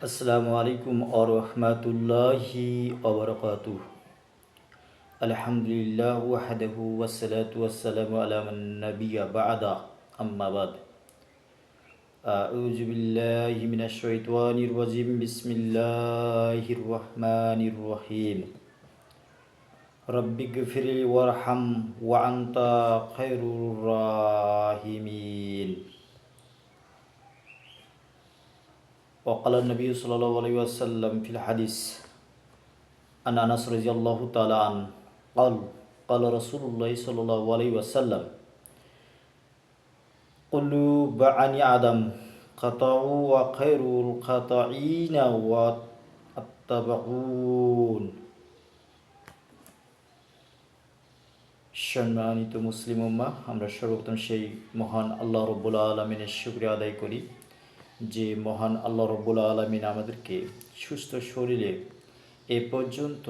আসসালামু আলাইকুম আরহামাতুল্লাহি অবরকাতু আলহামদুলিল্লাহ ওয়াহদাহু ওয়াসসালাতু ওয়াসসালামু আলা মান নাবিয়্যা বা'দা আম্মা বাদ আউযু বিল্লাহি মিনাশ শাইতানির রাজিম বিসমিল্লাহির রহমানির রহিম রব্বি গফিরলি ওয়ারহাম ওয়া আনতা খায়রুর রাহিমিন وقال النبي صلى الله عليه وسلم في الحديث عن أنس رضي الله تعالى عنه قال قال رسول الله صلى الله عليه وسلم قلوا بعني آدم قطعوا وخير القاطعين والتبعون সম্মানিত মুসলিম উম্মা আমরা সর্বপ্রথম সেই মহান আল্লাহ রব্বুল আলমিনের শুক্রিয়া আদায় করি যে মহান আল্লাহ রব্বুল আলমিন আমাদেরকে সুস্থ শরীরে এ পর্যন্ত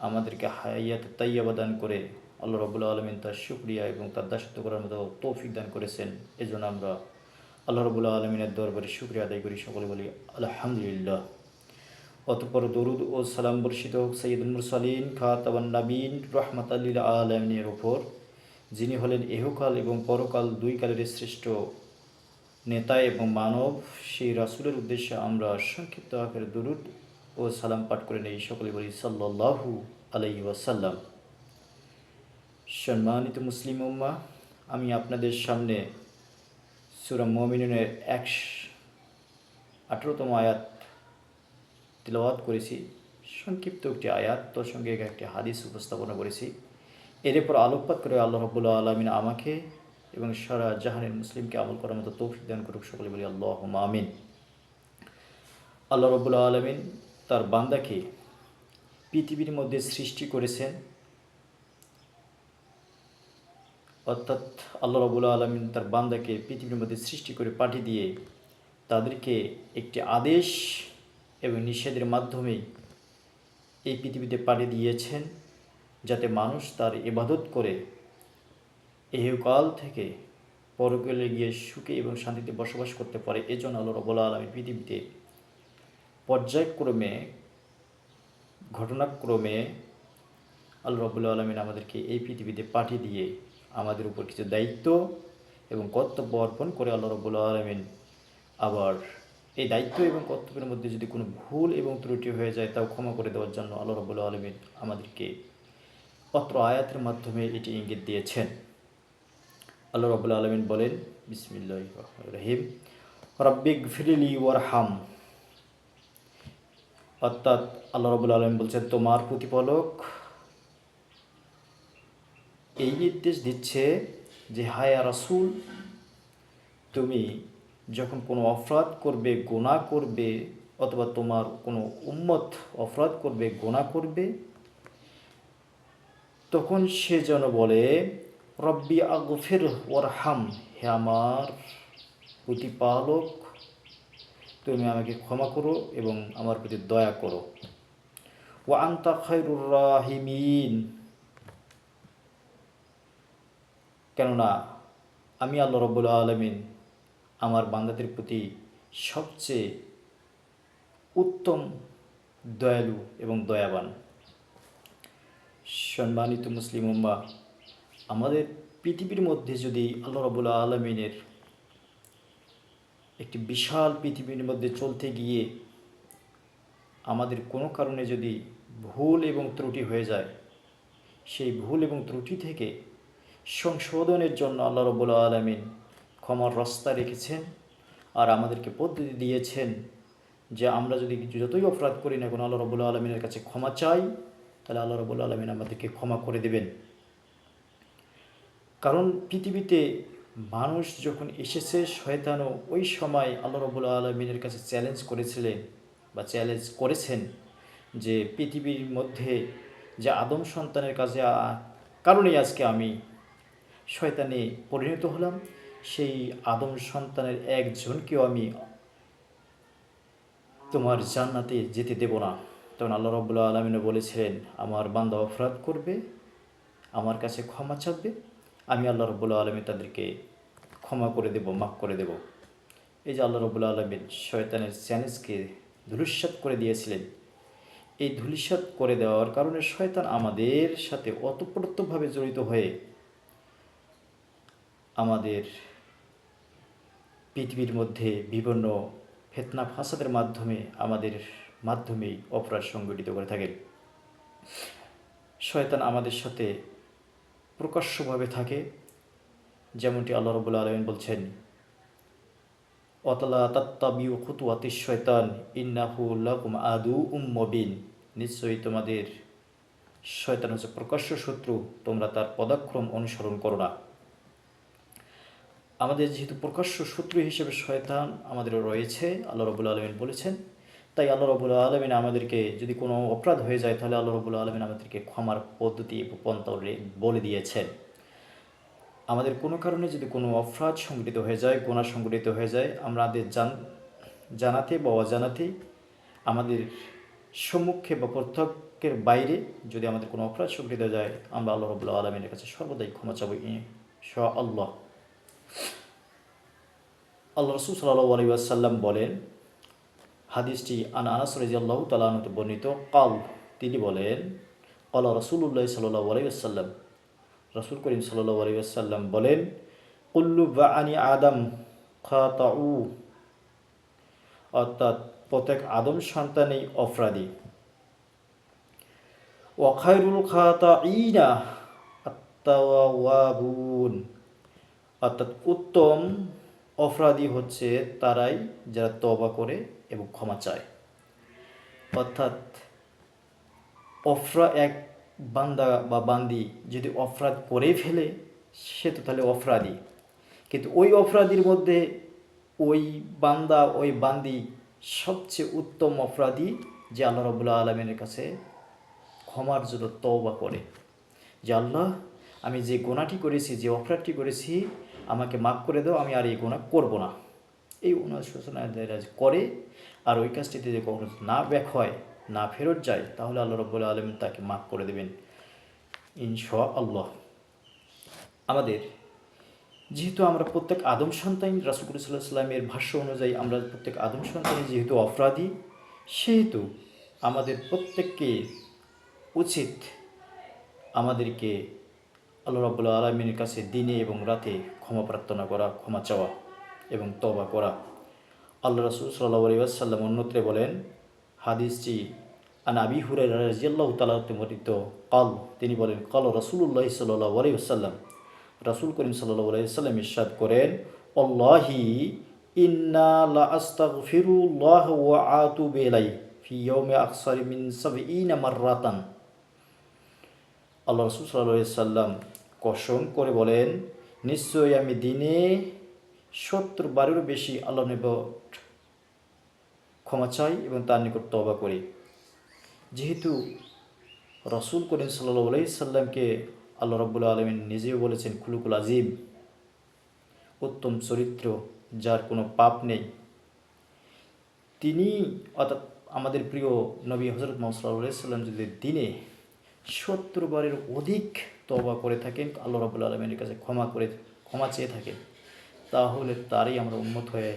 আমাদেরকে হায়াত তাইয়াবা দান করে আল্লাহ রব্বুল আলমিন তার শুক্রিয়া এবং তার দাসত্ব করার মতো তৌফিক দান করেছেন। এজন্য আমরা আল্লাহ রবুল্লা আলমিনের দরবারে শুক্রিয়া আদায় করি, সকলে বলি আলহামদুলিল্লাহ। অতপর দরুদ ও সালাম বর্ষিত হোক সৈয়দ মুরসালিন খাতাবান নাবিন রহমত আল্লিল আলমিনের ওপর যিনি হলেন এহকাল এবং পরকাল দুই কালের শ্রেষ্ঠ নেতা এবং মানব, সেই রাসুলের উদ্দেশ্যে আমরা সংক্ষিপ্ত আকারে দরুদ ও সালাম পাঠ করে নেই, সকলে বলি সাল্লাহু আলাই ওয়াসাল্লাম। সম্মানিত মুসলিম উম্মা, আমি আপনাদের সামনে সুরা মমিনের এক আঠেরোতম আয়াত তিলওয়াত করেছি। সংক্ষিপ্ত একটি আয়াত, তোর সঙ্গে একটি হাদিস উপস্থাপনা করেছি। এর পর আলোকপাত করে আল্লাহ রবুল্লা আলমিন আমাকে এবং সারা জাহানের মুসলিমকে আমল করার মতো তৌফিক দান করুক সকলে বলি আল্লাহ আমিন। আল্লাহ রবুল্লা আলমিন তার বান্দাকে পৃথিবীর মধ্যে সৃষ্টি করেছেন। অর্থাৎ আল্লাহ রবুল্লা আলমিন তার বান্দাকে পৃথিবীর মধ্যে সৃষ্টি করে পাঠিয়ে দিয়ে তাদেরকে একটি আদেশ এবং নিষেধের মাধ্যমে এই পৃথিবীতে পাঠিয়ে দিয়েছেন, যাতে মানুষ তার ইবাদত করে এহকাল থেকে পরকালে গিয়ে সুখে এবং শান্তিতে বসবাস করতে পারে। এজন্য আল্লাহ রবুল্লা আলমী পৃথিবীতে পর্যায়ক্রমে, ঘটনাক্রমে আল্লাহ রবুল্লা আলমিন আমাদেরকে এই পৃথিবীতে পাঠিয়ে দিয়ে আমাদের উপর কিছু দায়িত্ব এবং কর্তব্য অর্পণ করে আল্লাহ রবুল্লা আলমিন আবার এই দায়িত্ব এবং কর্তব্যের মধ্যে যদি কোনো ভুল এবং ত্রুটি হয়ে যায়, তাও ক্ষমা করে দেওয়ার জন্য আল্লাহ রবুল্লা আলমিন আমাদেরকে পত্র আয়াতের মাধ্যমে এটি ইঙ্গিত দিয়েছেন। আল্লাহ রবুল্লা আলমিন বলেন বিসমিল্লাহ রহিম। রব্বিক ফিরিলি ওয়ার হাম অর্থাৎ আল্লাহ রবুল্লা আলমিন বলছেন, তোমার প্রতিপালক এই নির্দেশ দিচ্ছে যে, হায়া রাসুল, তুমি যখন কোনো অপরাধ করবে গোনা করবে, অথবা তোমার কোনো উম্মত অপরাধ করবে গোনা করবে, তখন সে যেন বলে রব্বি আগফির ওরহাম হে আমার প্রতিপালক, তুমি আমাকে ক্ষমা করো এবং আমার প্রতি দয়া করো। ও আন্তা খৈরুর রাহিমিন। কেননা, আমি আল্লাহ রব্বুল আলমিন আমার বান্দাদের প্রতি সবচেয়ে উত্তম দয়ালু এবং দয়াবান। সম্মানিত মুসলিম উম্মা আমাদের পৃথিবীর মধ্যে যদি আল্লাহ রবুল্লা আলমিনের একটি বিশাল পৃথিবীর মধ্যে চলতে গিয়ে আমাদের কোনো কারণে যদি ভুল এবং ত্রুটি হয়ে যায়, সেই ভুল এবং ত্রুটি থেকে সংশোধনের জন্য আল্লাহ রবুল্লা আলমিন ক্ষমার রাস্তা রেখেছেন আর আমাদেরকে পদ্ধতি দিয়েছেন যে আমরা যদি যতই অপরাধ করি না কোনো, আল্লাহ রবুল্লা আলমিনের কাছে ক্ষমা চাই, তাহলে আল্লাহ রবুল্লা আলমিন আমাদেরকে ক্ষমা করে দেবেন। কারণ পৃথিবীতে মানুষ যখন এসেছে, শয়তানও ওই সময় আল্লাহ রবুল্লা আলমিনের কাছে চ্যালেঞ্জ করেছিলেন বা চ্যালেঞ্জ করেছেন যে পৃথিবীর মধ্যে যে আদম সন্তানের কাছে কারণেই আজকে আমি শয়তানে পরিণত হলাম। সেই আদম সন্তানের একজনকেও আমি তোমার জান্নাতে যেতে দেব না। তখন আল্লাহ রবুল্লা আলমিনে বলেছিলেন, আমার বান্দা অপরাধ করবে, আমার কাছে ক্ষমা চাপবে আমি আল্লাহ রবুল্লা আলমী তাদেরকে ক্ষমা করে দেব, মাফ করে দেব। এই যে আল্লাহ রবুল্লা আলমিন শয়তানের চ্যালেঞ্জকে ধূলিসাৎ করে দিয়েছিলেন, এই ধূলিসাৎ করে দেওয়ার কারণে শয়তান আমাদের সাথে অতপ্রত্যভাবে জড়িত হয়ে আমাদের পৃথিবীর মধ্যে বিভিন্ন ফেতনা ফাসাদের মাধ্যমে, আমাদের মাধ্যমেই অপরাধ সংগঠিত করে থাকেন। শয়তান আমাদের সাথে প্রকাশ্যভাবে থাকে, যেমনটি আল্লাহ রবুল্লা আলমিন বলছেন, অতলা তাত্তাবিউ খুতুয়াতি শয়তান, ইন্নাহু লাকুম আদু উম মবিন। নিশ্চয়ই তোমাদের শয়তান হচ্ছে প্রকাশ্য শত্রু, তোমরা তার পদাক্রম অনুসরণ করো না। আমাদের যেহেতু প্রকাশ্য শত্রু হিসেবে শয়তান আমাদের রয়েছে, আল্লাহ রবুল আলমিন বলেছেন তাই আল্লাহ রবুল আলমিন আমাদেরকে যদি কোনো অপরাধ হয়ে যায়, তাহলে আল্লাহ রবুল আলমিন আমাদেরকে ক্ষমার পদ্ধতি পন্থা বলে দিয়েছেন। আমাদের কোনো কারণে যদি কোনো অপরাধ সংগঠিত হয়ে যায় গোনা সংগঠিত হয়ে যায়, আমরা আমাদের জান, জানাতে বা অজানাতে আমাদের সম্মুখে বা প্রত্যক্ষের বাইরে যদি আমাদের কোনো অপরাধ সংগঠিত যায়, আমরা আল্লাহ রবুল্লা আলমিনের কাছে সর্বদাই ক্ষমা চাবো শ আল্লাহ আল্লাহ রসুল সাল্লাহ আলী আসাল্লাম বলেন হাদিসটি আন আনাস রাজি আল্লাহ তালাহতে বর্ণিত, কাল তিনি বলেন আল্লাহ রসুল্লাহ সাল্লাহ আলী আসাল্লাম রসুল করিম সাল্লাহ আলী আসাল্লাম বলেন, কুল্লু বা আনি আদম খাতাউ অর্থাৎ প্রত্যেক আদম সন্তানেই অপরাধী। ওয়াখায়রুল খাতা ইনা অর্থাৎ উত্তম অপরাধী হচ্ছে তারাই যারা তবা করে এবং ক্ষমা চায়। অর্থাৎ অফরা এক বান্দা বা বান্দি যদি অপরাধ করে ফেলে, সে তো তাহলে অপরাধী কিন্তু ওই অপরাধীর মধ্যে ওই বান্দা, ওই বান্দি সবচেয়ে উত্তম অপরাধী যে আল্লাহ রবুল্লা আলমিনের কাছে ক্ষমার জন্য তওবা করে। যে আল্লাহ, আমি যে গোনাটি করেছি, যে অপরাধটি করেছি, আমাকে মাফ করে দাও, আমি আর এই গোনা করব না। এই অনুশোচনা করে। আর ওই কাজটিতে যে কখনো না ব্যাক হয়, না ফেরত যায়, তাহলে আল্লাহ রব্বুল আলম তাকে মাফ করে দেবেন। ইনশা আল্লাহ আমাদের, যেহেতু আমরা প্রত্যেক আদম সন্তান রাসুকুল সাল্লামের ভাষ্য অনুযায়ী আমরা প্রত্যেক আদম সন্তানই যেহেতু অপরাধী, সেহেতু আমাদের প্রত্যেককে উচিত আমাদেরকে আল্লাহ রাবুল্লাহ আলমিনের কাছে দিনে এবং রাতে ক্ষমা প্রার্থনা করা, ক্ষমা চাওয়া। এবং তবা করা। আল্লাহ রসুল সাল্লাহ আলী আসাল্লাম অন্যত্রে বলেন, হাদিসটি আন আবি হুরাই রাজিয়াল্লাহ তালাহমরিত কাল, তিনি বলেন, কাল রসুল্লাহ সাল্লাহ আলী আসাল্লাম রাসুল করিম সাল্লাহ আলি সাল্লাম ইরশাদ করেন অল্লাহি ইন্না লা আস্তাগফিরুল্লাহ ওয়া আতুবু ইলাই ফি ইয়াউমি আকসারি মিন সাবঈনা মাররাতান। আল্লাহ রসুল সাল্লাহ সাল্লাম কসম করে বলেন, নিশ্চয়ই আমি দিনে সত্তর বারেরও বেশি আল্লাহ নিকট ক্ষমা চাই এবং তার নিকট তবা করি। যেহেতু রসুল করিম সাল্লাহ আলাই সাল্লামকে আল্লাহ রব্বুল্লা আলমিন নিজেও বলেছেন খুলুকুল আজিম উত্তম চরিত্র যার কোনো পাপ নেই। তিনি অর্থাৎ আমাদের প্রিয় নবী হজরত মোহাম্মদ সাল্লাম যদি দিনে সত্তর বারের অধিক তবা করে থাকেন, আল্লাহ রবুল্লা আলমিনের কাছে ক্ষমা করে, ক্ষমা চেয়ে থাকেন। তাহলে তারই আমরা উন্মত হয়ে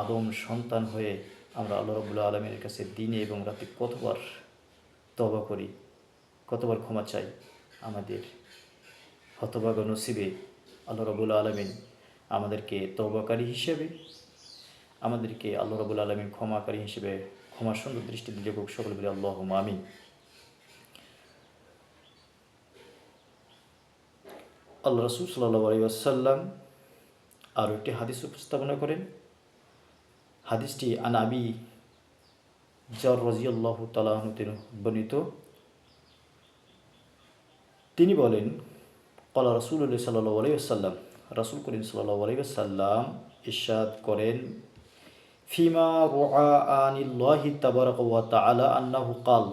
আদম সন্তান হয়ে আমরা আল্লাহ রবুল্লা আলমিনের কাছে দিনে এবং রাতে কতবার তবা করি, কতবার ক্ষমা চাই, আমাদের হতভাগ নসিবে আল্লাহ রবুল্লা আলমিন আমাদেরকে তবাকারী হিসেবে, আমাদেরকে আল্লাহ রবুল্লা আলমিন ক্ষমাকারী হিসেবে, ক্ষমা সুন্দর দৃষ্টি দিলে সকল বলে আল্লাহ আমিন। আল্লাহ রসুল সাল্লাহ আলী আসাল্লাম আরও একটি হাদিস উপস্থাপনা করেন। হাদিসটি আনাবি জর রাজিয়াল্লাহ তালাহতে বর্ণিত। তিনি বলেন কলা রসুল্লাহ সাল্লাহ আলী আসাল্লাম রসুল করিম সাল্লাহ আলী আসাল্লাম ইশাদ করেন, ফিমা রোয়া আনিল্লাহি তাবারক ওয়া তাআলা আন্নাহু কাল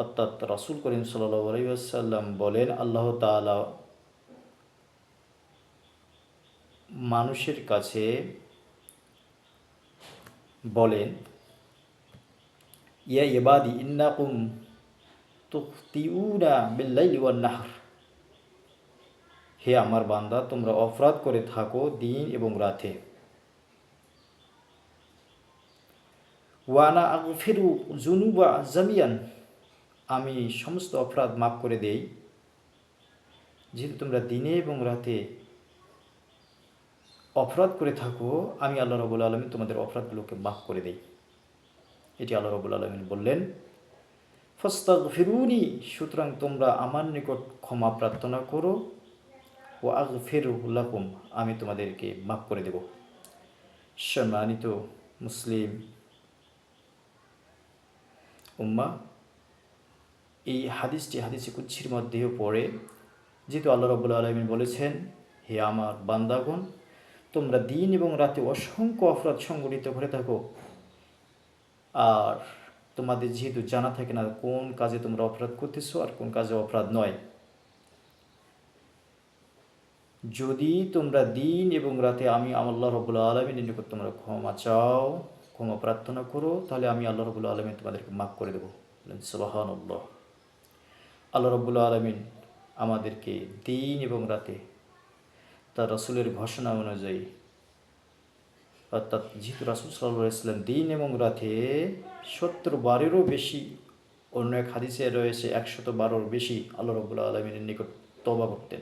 অর্থাৎ রাসুল করিম সাল্লাহ আলাইসাল্লাম বলেন, আল্লাহ তালা মানুষের কাছে বলেন, ইয়া ইবাদি, ইন্নাকুম তুখতিউনা বিল্লাইলি ওয়ান নাহর হে আমার বান্দা, তোমরা অপরাধ করে থাকো দিন এবং রাতে। ওয়ানা আগফিরু জুনুবা জামিয়ান। আমি সমস্ত অপরাধ মাফ করে দেই। যেহেতু তোমরা দিনে এবং রাতে অপরাধ করে থাকো, আমি আল্লাহ রবুল আলমী তোমাদের অপরাধগুলোকে মাফ করে দেই। এটি আল্লাহ রবুল আলমিন বললেন ফস্তাগ ফিরুনি সুতরাং তোমরা আমার নিকট ক্ষমা প্রার্থনা করো ও আগ ফেরুল্লাকুম আমি তোমাদেরকে মাফ করে দেব। সম্মানিত মুসলিম উম্মা, এই হাদিসটি হাদিসে কুচ্ছির মধ্যেও পড়ে, যেহেতু আল্লাহ রবুল্লা আলমিন বলেছেন, হে আমার বান্দাগণ তোমরা দিন এবং রাতে অসংখ্য অপরাধ সংগঠিত করে থাকো। আর তোমাদের যেহেতু জানা থাকে না কোন কাজে তোমরা অপরাধ করতেছো আর কোন কাজে অপরাধ নয়। যদি তোমরা দিন এবং রাতে আমি আল্লাহ রবুল্লা আলমিনের নিকট তোমরা ক্ষমা চাও, ক্ষমা প্রার্থনা করো, তাহলে আমি আল্লাহ রবুল্লা আলমিন তোমাদেরকে মাফ করে দেবো। সবাহান আল্লাহ আল্লাহ রবুল্লা আলমিন আমাদেরকে দিন এবং রাতে তার রসুলের ঘোষণা অনুযায়ী। অর্থাৎ যেহেতু রাসুল সাল্লাহ দিন এবং রাতে সত্তর বারেরও বেশি, অন্য এক হাদিসে রয়েছে, একশত বারোর বেশি আল্লাহ রবুল্লা আলমিনের নিকট তবা করতেন।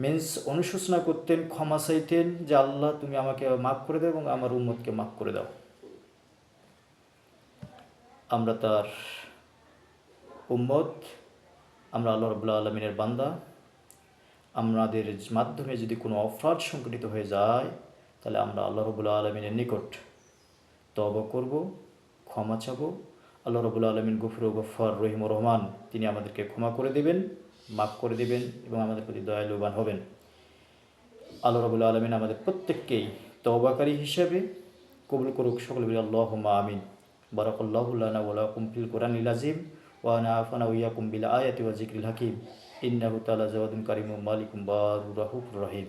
মিন্স অনুশোচনা করতেন, ক্ষমা চাইতেন যে আল্লাহ তুমি আমাকে মাফ করে দাও এবং আমার উম্মতকে মাফ করে দাও। আমরা তার উম্মত, আমরা আল্লাহ রবুল্লা আলমিনের বান্দা। আমাদের মাধ্যমে যদি কোনো অপরাধ সংঘটিত হয়ে যায়, তাহলে আমরা আল্লাহ রবুল্লা আলমিনের নিকট তব করব, ক্ষমা চাব। আল্লাহ রবুল্লা আলমিন গফুর গফর রহিম রহমান, তিনি আমাদেরকে ক্ষমা করে দেবেন, মাফ করে দেবেন এবং আমাদের প্রতি দয়ালুবান হবেন। আল্লাহ রবুল্লা আলমিন আমাদের প্রত্যেককেই তবাকারী হিসেবে কবুল করুক, সকল বলি আল্লাহ আমিন। বারাকাল্লাহুল্লানা ওয়ালাকুম ফিল কোরআন আজিম ওয়ানা আফানা উইয়াকুম বিল আয়াতি ওয়া জিক্রিল হাকিম। ইন্নাহু তাআলা জাওয়াদুন কারিমুম মালিকুম বারুর রাহুফুর রহিম